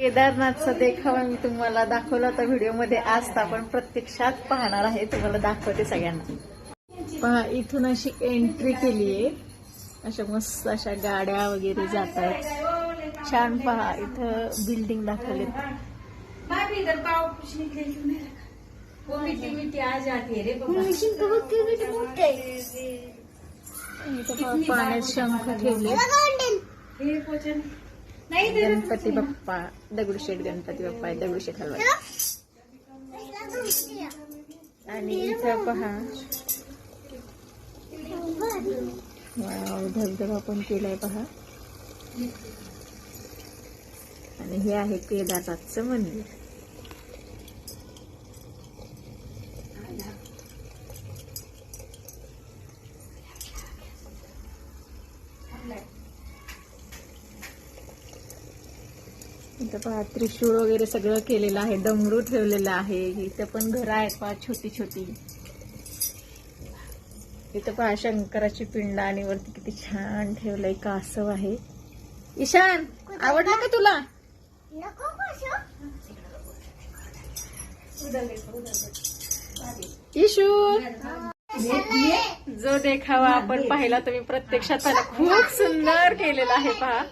केदारनाथचा देखावा मी तुम्हाला दाखवला होता व्हिडिओमध्ये. आज तर आपण प्रत्यक्षात पाहणार आहे. तुम्हाला दाखवते सगळ्यांना. पहा इथून अशी एंट्री केली आहे. अशा मस्त अशा गाड्या वगैरे जात आहेत. छान पहा इथं बिल्डिंग दाखवलेत. पाण्यात शंख ठेवले गणपती बाप्पा दगडूशेठ गणपती बाप्पा आहे दगडूशेठ हलवाई. आणि इथं पहा. धबधबा पण केलाय पहा. आणि हे आहे केदारनाथचं मंदिर. इथं पहा त्रिशूळ वगैरे सगळं केलेलं आहे डमरू ठेवलेलं आहे. इथं पण घरं आहेत पहा छोटी छोटी. इथं पहा शंकराची पिंड आणि वरती किती छान ठेवलंय कासव आहे. ईशान आवडलं का तुला? इशू जो देखावा आपण पाहिला तुम्ही प्रत्यक्षात खूप सुंदर केलेला आहे पहा.